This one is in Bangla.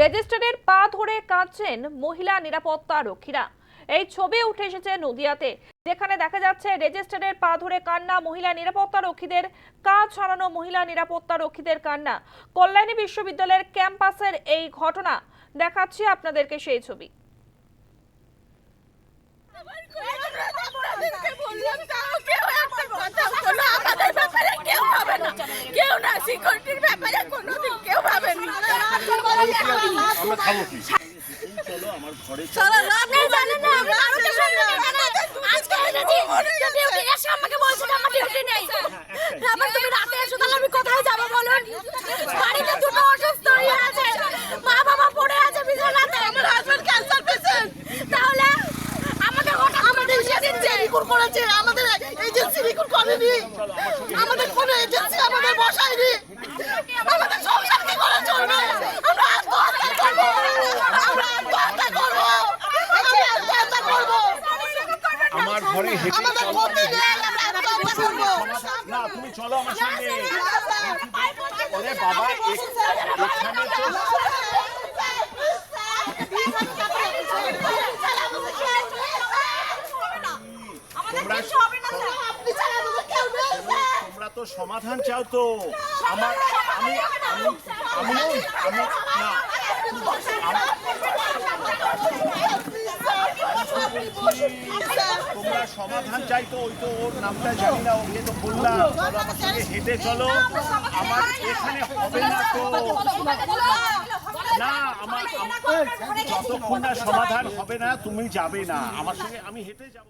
রেজিস্ট্রারের পা ধরে কাঁদছেন মহিলা নিরাপত্তা রক্ষীরা। এই ছবি উঠে এসেছে নদিয়াতে, যেখানে দেখা যাচ্ছে রেজিস্ট্রারের পা ধরে কান্না, মহিলা নিরাপত্তা রক্ষীদের কাজ ছড়ানো, মহিলা নিরাপত্তা রক্ষীদের কান্না। কল্যাণী বিশ্ববিদ্যালয়ের ক্যাম্পাসের এই ঘটনা দেখাচ্ছি আপনাদেরকে সেই ছবি। কেউ না। সিকিউরিটির ব্যাপারে ভাবেনি আমরা খাব কি জানেন না আমরা আরও তো আজকে এসেছি ডিউটি এসে আমাকে বলছে আমার ডিউটি নেই আবার তুমি রাতে এসো তাহলে আমি কোথায় যাব বলুন? বাড়িতে দুটো অসুস্থ হয়ে আছে মা বাবা পড়ে আছে বিছানাতে। আমার হাজবেন্ড ক্যান্সার পেশেন্ট তাহলে আমাকে হঠাৎ আমাদের করেছে এজেন্সি করেনি আমাদের কোন এজেন্সি আমাদের বসায়নি আমাদের সংসার কি করে চলবে আমরা আত্মহত্যা করব আমরা আত্মহত্যা করব আমরা আত্মহত্যা করব আমার ঘরে হেঁটে আমাদের গতি নেই আমরা আত্মহত্যা করব না তুমি চলো আমার সঙ্গে ওরে বাবা এখানে তো তোমরা তো সমাধান চাও তো আমার আমি আমি আমি আমি তোমরা সমাধান চাই তো ওই তো ওর নামটা জানি না, ওকে তো বললাম। আমার সঙ্গে হেঁটে চলো। আমার এখানে হবে না তো। না আমার- যতক্ষণ না সমাধান হবে না, তুমি যাবে না। আমার সঙ্গে আমি হেঁটে যাব।